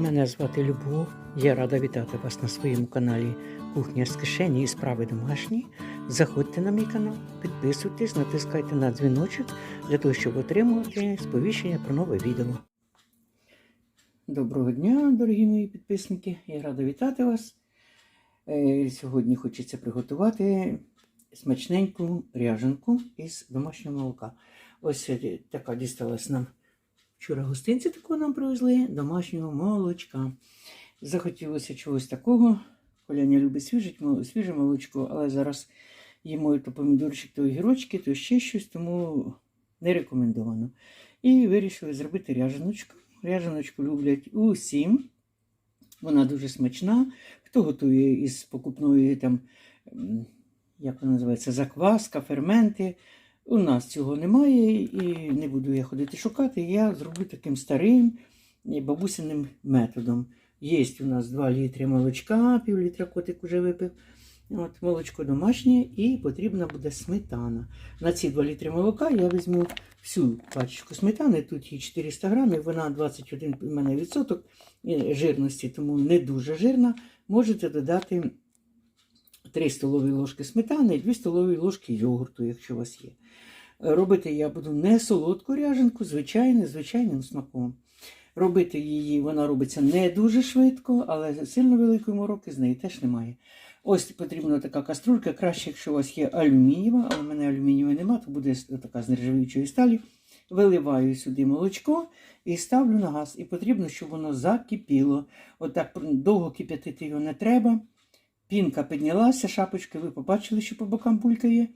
Мене звати Любов. Я рада вітати вас на своєму каналі Кухня з кишені і справи домашні. Заходьте на мій канал, підписуйтесь, натискайте на дзвіночок для того, щоб отримувати сповіщення про нове відео. Доброго дня, дорогі мої підписники. Я рада вітати вас. Е, Сьогодні хочеться приготувати смачненьку ряженку із домашнього молока. Ось е, така дісталась нам Вчора гостинці таку нам привезли домашнього молочка. Захотілося чогось такого. Коляня любить свіже, свіже молочко, але зараз їмо то помідорчик, то огірочки, то ще щось, тому не рекомендовано. І вирішили зробити ряженочку. Ряженочку люблять усім. Вона дуже смачна. Хто готує із покупної, там, як вона називається, закваска, ферменти. У нас цього немає, і не буду я ходити шукати. Я зроблю таким старим бабусиним методом. Є у нас 2 літри молочка, пів літра котик уже випив. От, Молочко домашнє і потрібна буде сметана. На ці 2 літри молока я візьму всю пачку сметани, тут її 400 грамів, вона 21 у мене відсоток е, жирності, тому не дуже жирна. Можете додати 3 столові ложки сметани і 2 столові ложки йогурту, якщо у вас є. Робити я буду не солодку ряженку, звичайно, звичайним смаком. Робити її, вона робиться не дуже швидко, але сильно великої мороки з неї теж немає. Ось потрібна така каструлька. Краще, якщо у вас є алюмінієва, але в мене алюмінієвої нема, то буде така з нержавіючої сталі. Виливаю сюди молочко і ставлю на газ. І потрібно, щоб воно закипіло. Отак довго кип'ятити його не треба. Пінка піднялася, шапочки, ви побачили, що по бокам пулька є.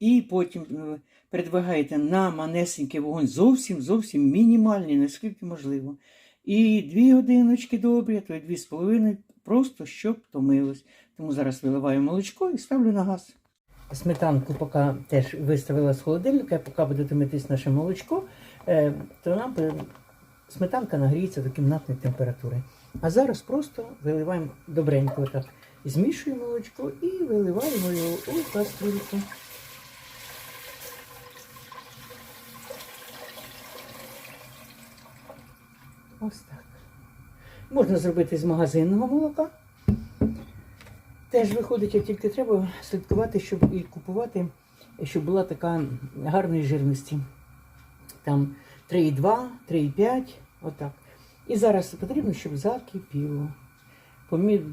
І потім е, передвигаєте на манесенький вогонь зовсім зовсім мінімальний, наскільки можливо. І дві годиночки добрі, то й дві з половиною, просто щоб томилось. Тому зараз виливаю молочко і ставлю на газ. Сметанку поки теж виставила з холодильника, поки буде томитись наше молочко, е, то нам сметанка нагріється до кімнатної температури. А зараз просто виливаємо добренько так. Змішуємо молочко і виливаємо його у кастрюльку. Ось так. Можна зробити з магазинного молока. Теж виходить, як тільки треба слідкувати, щоб і купувати, щоб була така гарної жирності. Там 3,2, 3,5, отак. І зараз потрібно, щоб закипіло.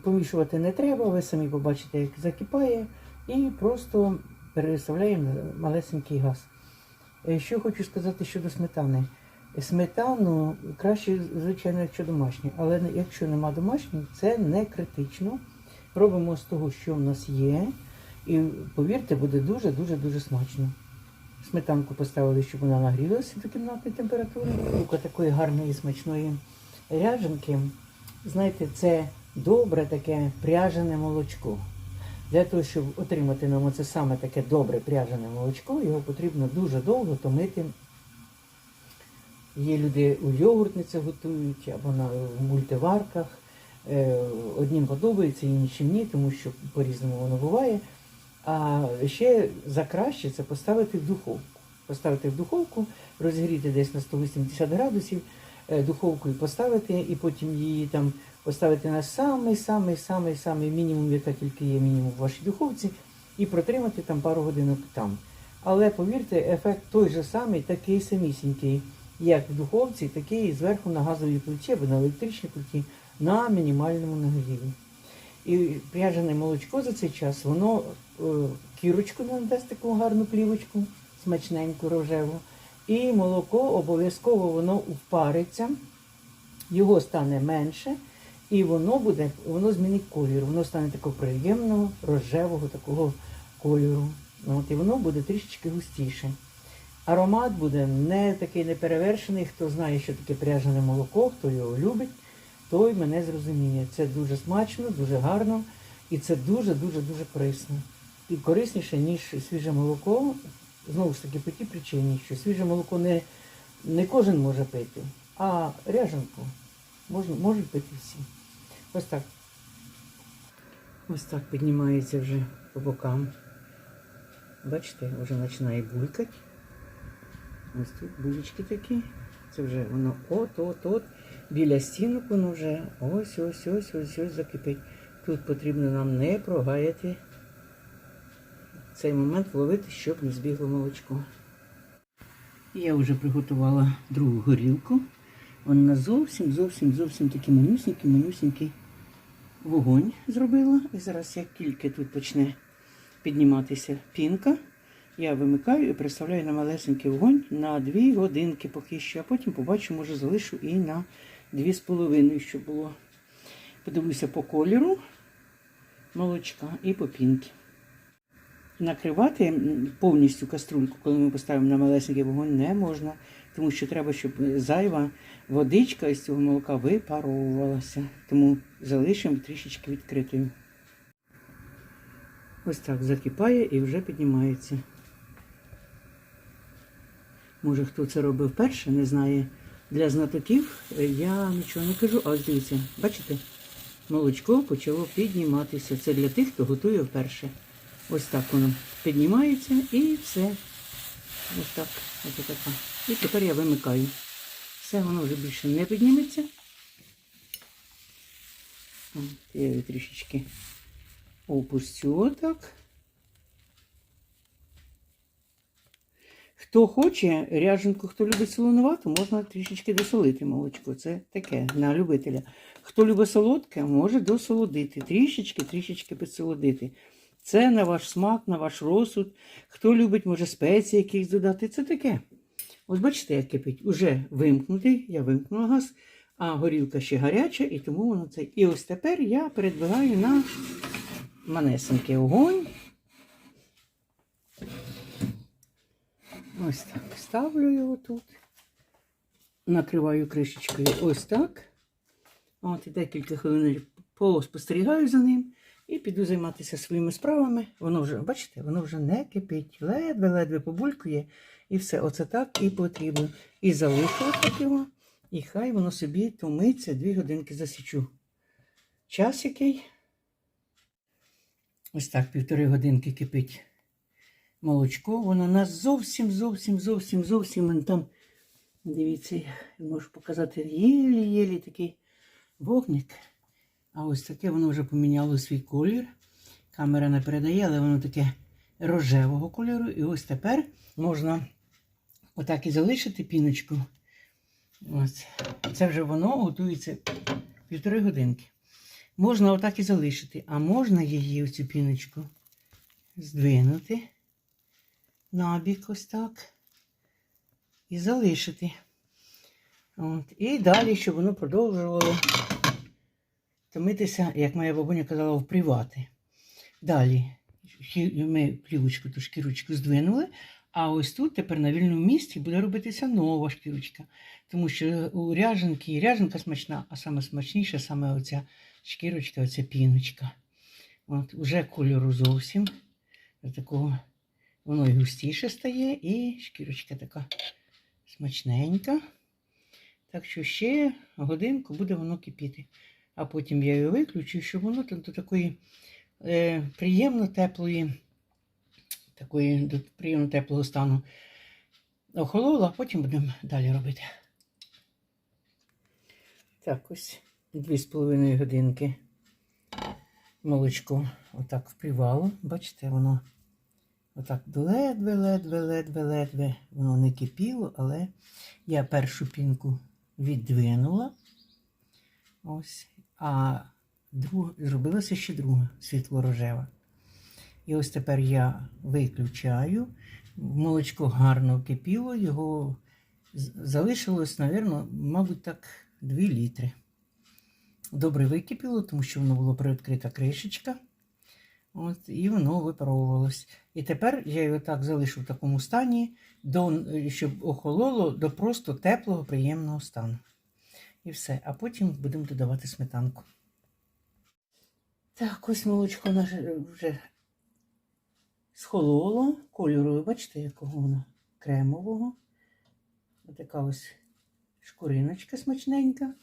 Помішувати не треба, ви самі побачите, як закипає, і просто переставляємо малесенький газ. Е, Що хочу сказати щодо сметани. Сметану краще, звичайно, якщо домашнє, але якщо нема домашньої, це не критично. Робимо з того, що в нас є, і повірте, буде дуже-дуже дуже смачно. Сметанку поставили, щоб вона нагрілася до кімнатної температури. Лука такої гарної смачної ряженки. Знаєте, це добре таке пряжене молочко. Для того, щоб отримати нам оце саме таке добре пряжене молочко, його потрібно дуже довго томити. Є люди у йогуртницях готують або на в мультиварках. Е, Однім подобається, іншим ні, тому що по-різному воно буває. А ще за краще це поставити в духовку. Поставити в духовку, розігріти десь на 180 градусів, е, духовкою поставити і потім її там поставити на самий самий самий самий мінімум, яка тільки є мінімум в вашій духовці, і протримати там пару годинок там. Але повірте, ефект той же самий, такий самісінький, як в духовці, такий і зверху на газовій плиті або на електричній плиті на мінімальному нагріві. І пряжене молочко за цей час, воно е, кірочку нам дасть таку гарну плівочку, смачненьку рожеву. І молоко обов'язково воно впариться, його стане менше, і воно буде, воно змінить колір. Воно стане такого приємного, рожевого такого кольору. От, і воно буде трішечки густіше. Аромат буде не такий неперевершений. Хто знає, що таке пряжене молоко, хто його любить, той мене зрозуміє. Це дуже смачно, дуже гарно і це дуже-дуже дуже корисно. І корисніше, ніж свіже молоко. Знову ж таки, по тій причині, що свіже молоко не, не кожен може пити, а ряженку можна, можуть пити всі. Ось так. Ось так піднімається вже по бокам. Бачите, вже починає булькати. Ось тут булочки такі. Це вже воно от-от-от. біля стінок воно вже ось ось ось ось ось закипить. Тут потрібно нам не прогаяти цей момент ловити, щоб не збігло молочко. Я вже приготувала другу горілку. Вона зовсім, зовсім, зовсім такий манюсенький, манюсенький вогонь зробила. І зараз, як тільки тут почне підніматися пінка, я вимикаю і приставляю на малесенький вогонь на 2 годинки поки що, а потім побачу, може залишу і на 2,5, щоб було. Подивлюся по кольору молочка і по пінки. Накривати повністю каструльку, коли ми поставимо на малесенький вогонь, не можна, тому що треба, щоб зайва водичка із цього молока випаровувалася. Тому залишимо трішечки відкритою. Ось так закипає і вже піднімається. Може, хто це робив перше, не знає. Для знатоків е, я нічого не кажу, а ось дивіться, бачите, молочко почало підніматися. Це для тих, хто готує вперше. Ось так воно піднімається і все. Ось так. Ось така. І тепер я вимикаю. Все, воно вже більше не підніметься. Я трішечки опустю отак. Хто хоче ряженку, хто любить солонувату, можна трішечки досолити молочко. Це таке на любителя. Хто любить солодке, може досолодити. Трішечки, трішечки підсолодити. Це на ваш смак, на ваш розсуд. Хто любить, може спеції якісь додати. Це таке. Ось бачите, як кипить. Уже вимкнутий, я вимкнула газ, а горілка ще гаряча, і тому воно це. І ось тепер я передвигаю на манесенький огонь. Ось так. Ставлю його тут. Накриваю кришечкою ось так. От і декілька хвилин поспостерігаю за ним і піду займатися своїми справами. Воно вже, бачите, воно вже не кипить. Ледве-ледве побулькує. І все, оце так і потрібно. І залишу так його, і хай воно собі томиться, дві годинки засічу. Час який. Ось так, півтори годинки кипить молочко. Воно нас зовсім, зовсім, зовсім, зовсім. Там, дивіться, я можу показати єлі-єлі такий вогник. А ось таке воно вже поміняло свій колір. Камера не передає, але воно таке рожевого кольору. І ось тепер можна отак і залишити піночку. Ось. Це вже воно готується півтори годинки. Можна отак і залишити, а можна її оцю піночку здвинути набік ось так. І залишити. От. І далі, щоб воно продовжувало томитися, як моя бабуня казала, впрівати. Далі ми плівочку, ту шкірочку здвинули, а ось тут тепер на вільному місці буде робитися нова шкірочка. Тому що у ряженки, ряженка смачна, а саме смачніша саме оця шкірочка, оця піночка. От, уже кольору зовсім такого, воно і густіше стає, і шкірочка така смачненька. Так що ще годинку буде воно кипіти. А потім я її виключу, щоб воно там до такої е, приємно теплої, такої до приємно теплого стану охололо, а потім будемо далі робити. Так, ось дві з половиною годинки молочко отак впрівало. Бачите, воно отак ледве, ледве, ледве, ледве. Воно не кипіло, але я першу пінку віддвинула. Ось. А друга, зробилася ще друга світло-рожева. І ось тепер я виключаю. Молочко гарно кипіло, його залишилось, напевно, мабуть, так 2 літри. Добре википіло, тому що воно було приоткрита кришечка. От, і воно випаровувалось. І тепер я його так залишу в такому стані, до, щоб охололо до просто теплого, приємного стану. І все. А потім будемо додавати сметанку. Так, ось молочко наше вже схололо. Кольору, ви бачите, якого воно кремового. Ось така ось шкуриночка смачненька.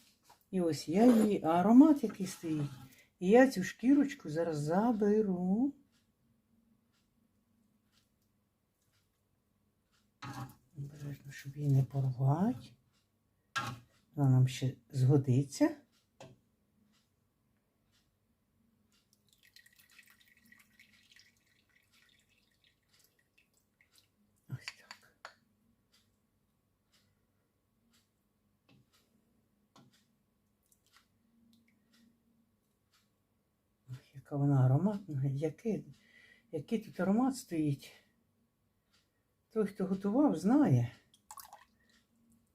І ось я її, аромат який стоїть. І я цю шкірочку зараз заберу. Обережно, щоб її не порвати. Вона нам ще згодиться. Ось так. Ох, Яка вона ароматна, який, який тут аромат стоїть. Той, хто готував, знає,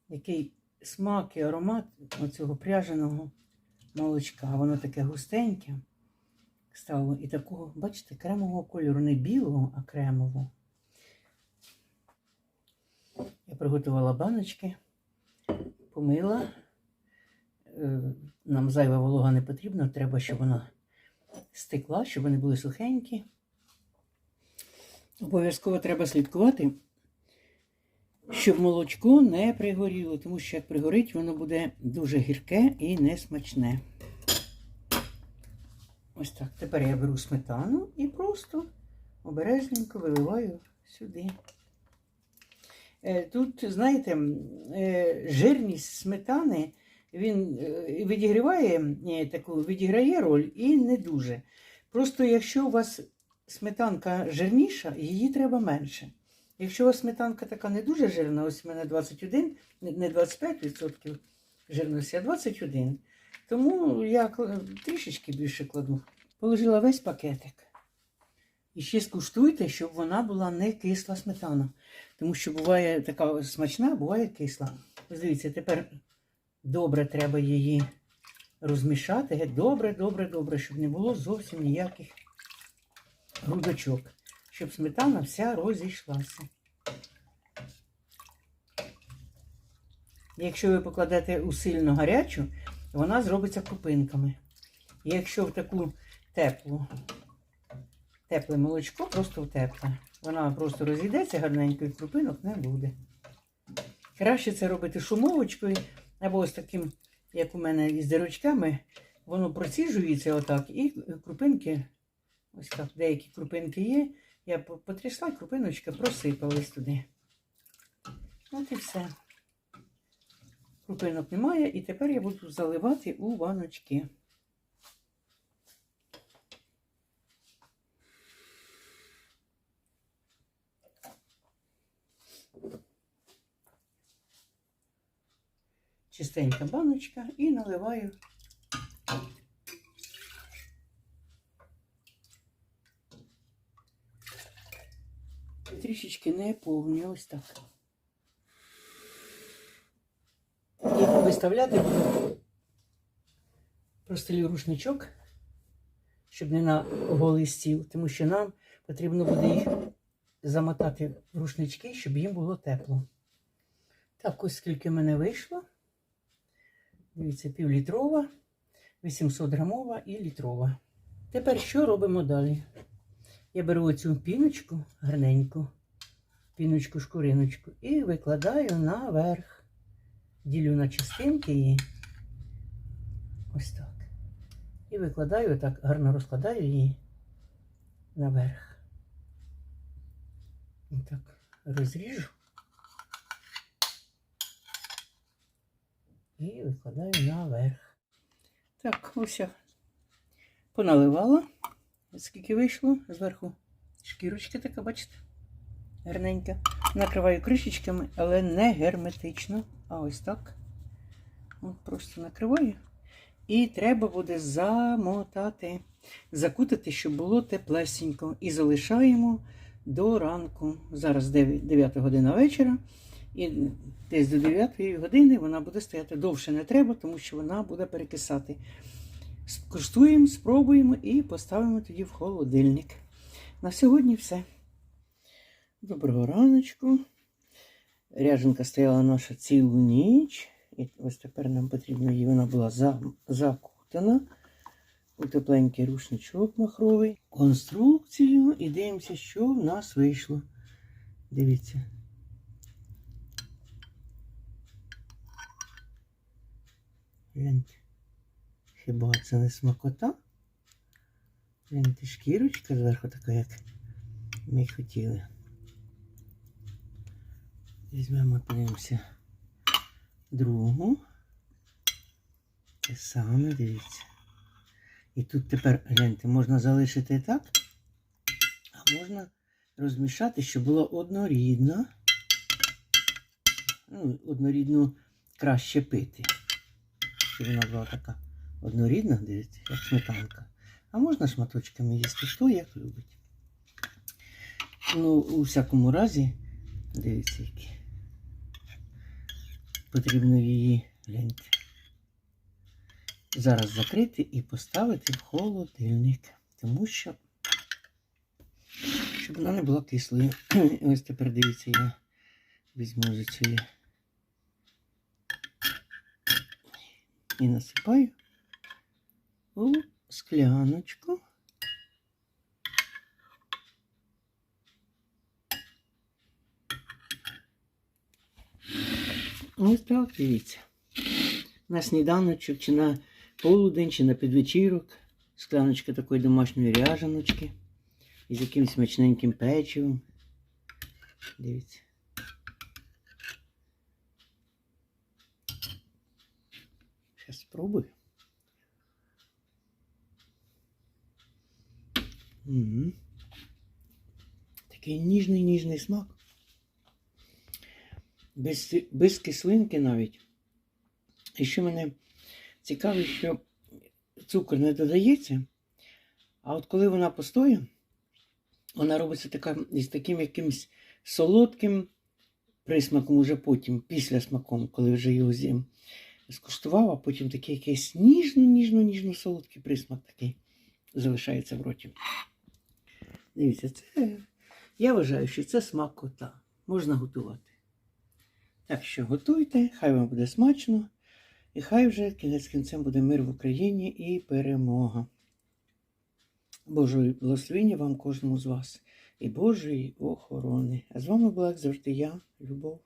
який смак і аромат оцього пряженого молочка. Воно таке густеньке стало. І такого, бачите, кремового кольору, не білого, а кремового. Я приготувала баночки, помила. Е, Нам зайва волога не потрібна, треба, щоб вона стекла, щоб вони були сухенькі. Обов'язково треба слідкувати, щоб молочко не пригоріло, тому що як пригорить, воно буде дуже гірке і несмачне. Ось так. Тепер я беру сметану і просто обережненько виливаю сюди. Е, Тут, знаєте, е, жирність сметани він е, відігріває е, таку, відіграє роль і не дуже. Просто якщо у вас сметанка жирніша, її треба менше. Якщо у вас сметанка така не дуже жирна, ось у мене 21, не- не 25% жирності, а 21. Тому я трішечки більше кладу. Положила весь пакетик. І ще скуштуйте, щоб вона була не кисла сметана. Тому що буває така смачна, буває кисла. Ось дивіться, тепер добре треба її розмішати. Добре, добре, добре, щоб не було зовсім ніяких грудочок. Щоб сметана вся розійшлася. Якщо ви покладете у сильно гарячу, вона зробиться крупинками. Якщо в таку теплу, тепле молочко, просто в тепле, вона просто розійдеться гарненько і крупинок не буде. Краще це робити шумовочкою або ось таким, як у мене із дирочками, воно проціжується отак, і крупинки, ось так, деякі крупинки є. Я по- потрясла, крупиночка просипалась туди. От і все. Крупинок немає, і тепер я буду заливати у ваночки. Чистенька баночка і наливаю. Трішечки не повні, ось так. І виставляти буду простелю рушничок, щоб не на голий стіл, тому що нам потрібно буде їх замотати в рушнички, щоб їм було тепло. Так, ось скільки в мене вийшло. Дивіться, півлітрова, 800 грамова і літрова. Тепер що робимо далі? Я беру оцю піночку гарненьку, піночку шкуриночку і викладаю наверх. Ділю на частинки її. Ось так. І викладаю так, гарно розкладаю її наверх. Отак розріжу. І викладаю наверх. Так, ось я поналивала. Скільки вийшло зверху шкірочка така, бачите? Гарненька. Накриваю кришечками, але не герметично. А ось так. От просто накриваю. І треба буде замотати, закутати, щоб було теплесенько. І залишаємо до ранку. Зараз 9, 9 година вечора. І десь до 9 години вона буде стояти довше не треба, тому що вона буде перекисати. Скуштуємо, спробуємо і поставимо тоді в холодильник. На сьогодні все. Доброго раночку. Ряженка стояла наша цілу ніч. І ось тепер нам потрібно її, вона була закутана у тепленький рушничок махровий. Конструкцію і дивимося, що в нас вийшло. Дивіться. Гляньте. Хіба це не смакота? Гляньте, шкірочка зверху така, як ми й хотіли. Візьмемо, подивимося другу. Те саме, дивіться. І тут тепер, гляньте, можна залишити так, а можна розмішати, щоб було однорідно. Ну, однорідно краще пити. Щоб вона була така однорідна, дивіться, як сметанка. А можна шматочками їсти, хто як любить. Ну, у всякому разі, дивіться, які. Потрібно її гляньте. Зараз закрити і поставити в холодильник. Тому що, щоб вона не була кислою. Ось тепер дивіться, я візьму з цієї і насипаю у скляночку. Ось так, дивіться. На сніданочок, чи на полудень, чи на підвечірок. Скляночка такої домашньої ряжаночки. Із якимось смачненьким печивом. Дивіться. Зараз спробую. М. Такий ніжний ніжний смак. Без, без кислинки навіть. І що мене цікавить, що цукор не додається, а от коли вона постоє, вона робиться така із таким якимось солодким присмаком уже потім, після смаком, коли вже його з'їм скуштував, а потім такий якийсь ніжно-ніжно-ніжно солодкий присмак такий залишається в роті. Дивіться, це я вважаю, що це смак кота. Можна готувати. Так що готуйте, хай вам буде смачно, і хай вже кінець кінцем буде мир в Україні і перемога. Божої благословення вам кожному з вас і Божої охорони. А з вами була як завжди я, Любов.